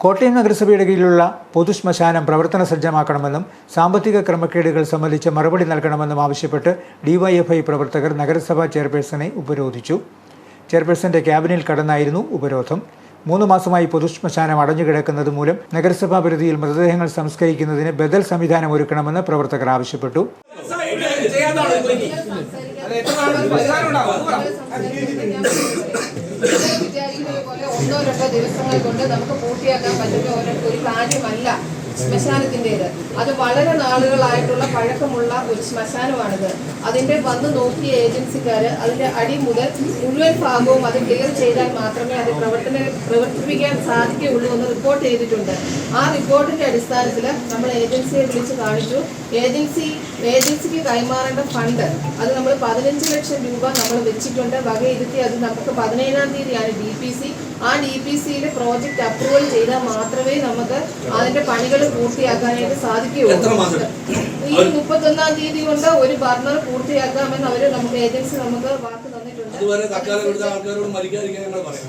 കോട്ടയം നഗരസഭയുടെ കീഴിലുള്ള പൊതുശ്മശാനം പ്രവർത്തന സജ്ജമാക്കണമെന്നും സാമ്പത്തിക ക്രമക്കേടുകൾ സംബന്ധിച്ച് മറുപടി നൽകണമെന്നും ആവശ്യപ്പെട്ട് ഡിവൈഎഫ്ഐ പ്രവർത്തകർ നഗരസഭാ ചെയർപേഴ്സണെ ഉപരോധിച്ചു. ചെയർപേഴ്സന്റെ ക്യാബിനിൽ കടന്നായിരുന്നു ഉപരോധം. മൂന്ന് മാസമായി പൊതുശ്മശാനം അടഞ്ഞുകിടക്കുന്നത് മൂലം നഗരസഭാ പരിധിയിൽ മൃതദേഹങ്ങൾ സംസ്കരിക്കുന്നതിന് ബദൽ സംവിധാനം ഒരുക്കണമെന്ന് പ്രവർത്തകർ ആവശ്യപ്പെട്ടു. വിചാരിക്കുന്നത് പോലെ ഒന്നോ രണ്ടോ ദിവസങ്ങൾ കൊണ്ട് നമുക്ക് പൂർത്തിയാക്കാൻ പറ്റുന്ന ഒരു കാര്യമല്ല. ശ്മശാനത്തിന്റെത്. അത് വളരെ നാളുകളായിട്ടുള്ള പഴക്കമുള്ള ഒരു ശ്മശാനമാണിത്. അതിന്റെ വന്ന് നോക്കിയ ഏജൻസിക്കാർ അതിന്റെ അടി മുതൽ മുഴുവൻ ഭാഗവും അത് ക്ലിയർ ചെയ്താൽ മാത്രമേ അത് പ്രവർത്തന പ്രവർത്തിപ്പിക്കാൻ സാധിക്കുകയുള്ളൂ എന്ന് റിപ്പോർട്ട് ചെയ്തിട്ടുണ്ട്. ആ റിപ്പോർട്ടിന്റെ അടിസ്ഥാനത്തിൽ നമ്മൾ ഏജൻസിയെ വിളിച്ച് കാണിച്ചു. ഏജൻസി ഏജൻസിക്ക് കൈമാറേണ്ട ഫണ്ട് അത് നമ്മൾ പതിനഞ്ച് ലക്ഷം രൂപ നമ്മൾ വെച്ചിട്ടുണ്ട്. വകയിരുത്തി അത് നമുക്ക് പതിനേഴാം തീയതിയാണ് ഡി പി സി. ആ ഡി പി സിയിൽ പ്രോജക്റ്റ് അപ്രൂവൽ ചെയ്താൽ മാത്രമേ നമുക്ക് അതിന്റെ പണികൾ പൂർത്തിയാക്കാനായിട്ട് സാധിക്കുകയുള്ളൂ? ഈ മുപ്പത്തൊന്നാം തീയതി കൊണ്ട് ഒരു ബർണർ പൂർത്തിയാക്കാമെന്ന് അവർ നമുക്ക് ഏജൻസി നമുക്ക് വാക്ക് അതുവരെ തക്കാലം എടുത്ത ആൾക്കാരോട് മരിക്കാതിരിക്കാൻ ഞങ്ങൾ പറയാം.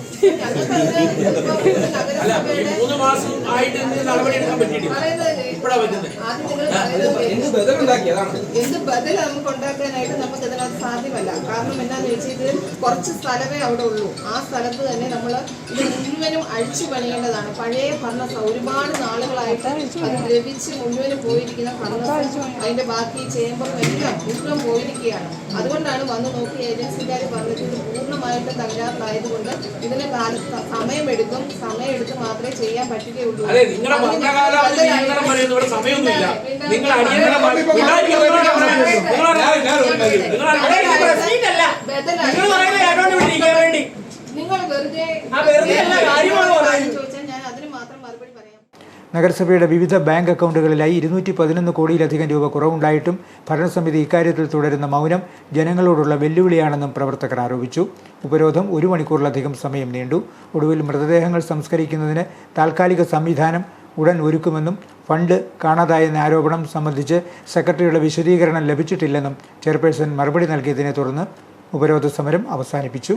അല്ല ഈ മൂന്ന് മാസം ആയിട്ട് ഇതിന് നടപടി എടുക്കാൻ പറ്റിയിട്ടില്ല. ഇപ്പഴാ എന്ത് ബദൽ നമുക്ക് ഉണ്ടാക്കാനായിട്ട് നമുക്ക് ഇതിനകത്ത് സാധ്യമല്ല. കാരണം എന്താണെന്ന് വെച്ചാൽ കുറച്ച് സ്ഥലമേ അവിടെ ഉള്ളൂ. ആ സ്ഥലത്ത് തന്നെ നമ്മൾ ഇത് മുഴുവനും അഴിച്ചു പണിയേണ്ടതാണ്. പഴയ ഭരണ ഒരുപാട് നാളുകളായിട്ട് അത് ദ്രവിച്ച് മുഴുവനും പോയിരിക്കുന്ന ഭരണ അതിന്റെ ബാക്കി ചേമ്പറും എല്ലാം മുഴുവൻ പോയിരിക്കുകയാണ്. അതുകൊണ്ടാണ് വന്ന് നോക്കി ഏജൻസിക്കാർ പറഞ്ഞത് ഇത് പൂർണമായിട്ട് തകരാറിലായതുകൊണ്ട് ഇതിന് സമയമെടുക്കും. സമയമെടുത്ത് മാത്രമേ ചെയ്യാൻ പറ്റുകയുള്ളൂ. അതെ നിങ്ങളുടെ ഭരണകാലാവധി നിയന്ത്രണം പറയുന്ന ഇവിടെ സമയമൊന്നുമില്ല. നിങ്ങൾ പിള്ളേർക്ക് നഗരസഭയുടെ വിവിധ ബാങ്ക് അക്കൗണ്ടുകളിലായി ഇരുന്നൂറ്റി പതിനൊന്ന് കോടിയിലധികം രൂപ കുറവുണ്ടായിട്ടും ഭരണസമിതി ഇക്കാര്യത്തിൽ തുടരുന്ന മൗനം ജനങ്ങളോടുള്ള വെല്ലുവിളിയാണെന്നും പ്രവർത്തകർ ആരോപിച്ചു. ഉപരോധം ഒരു മണിക്കൂറിലധികം സമയം നീണ്ടു. ഒടുവിൽ മൃതദേഹങ്ങൾ സംസ്കരിക്കുന്നതിന് താൽക്കാലിക സംവിധാനം ഉടൻ ഒരുക്കുമെന്നും ഫണ്ട് കാണാതായെന്ന ആരോപണം സംബന്ധിച്ച് സെക്രട്ടറിയുടെ വിശദീകരണം ലഭിച്ചിട്ടില്ലെന്നും ചെയർപേഴ്സൺ മറുപടി നൽകിയതിനെ തുടർന്ന് ഉപരോധ സമരം അവസാനിപ്പിച്ചു.